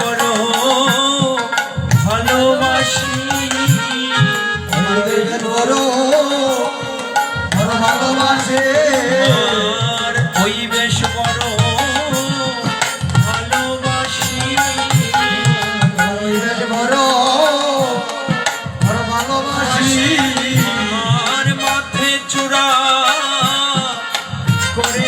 বড় ভালোবাসি। বেশ বড় ভালোবাসে। ওই বড় ভালোবাসি। ওই বড় ভালোবাসি। আমার মাথে চূড়া করে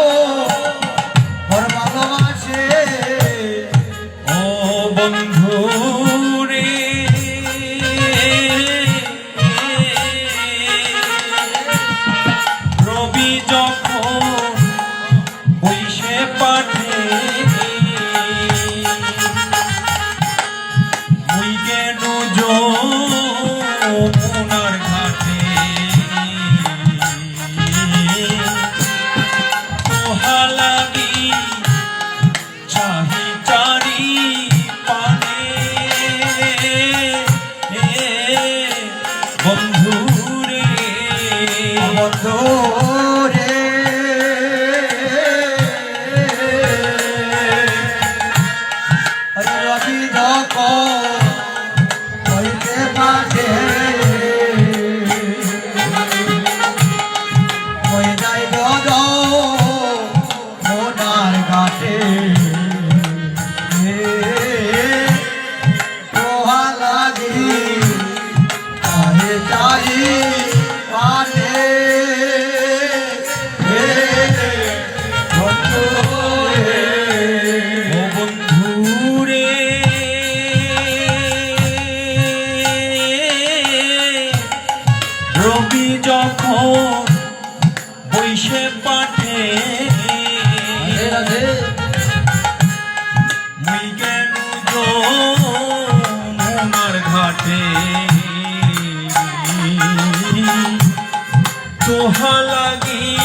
বন্ধু রে রবি দক সে পাঠে। মুই ঘাটে। লাগি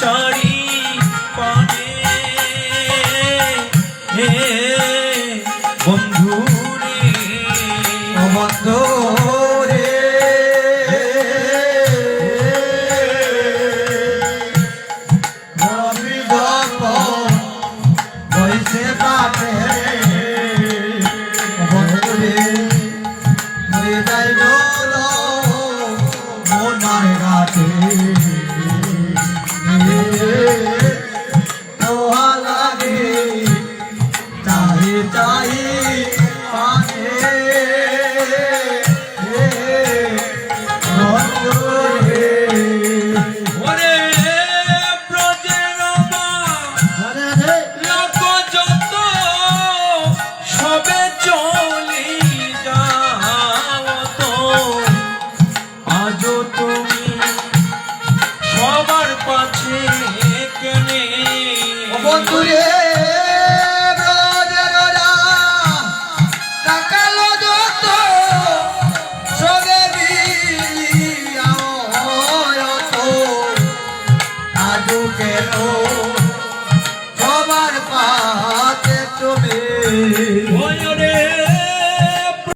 চাহি পানে। বন্ধু বন্ধু। রে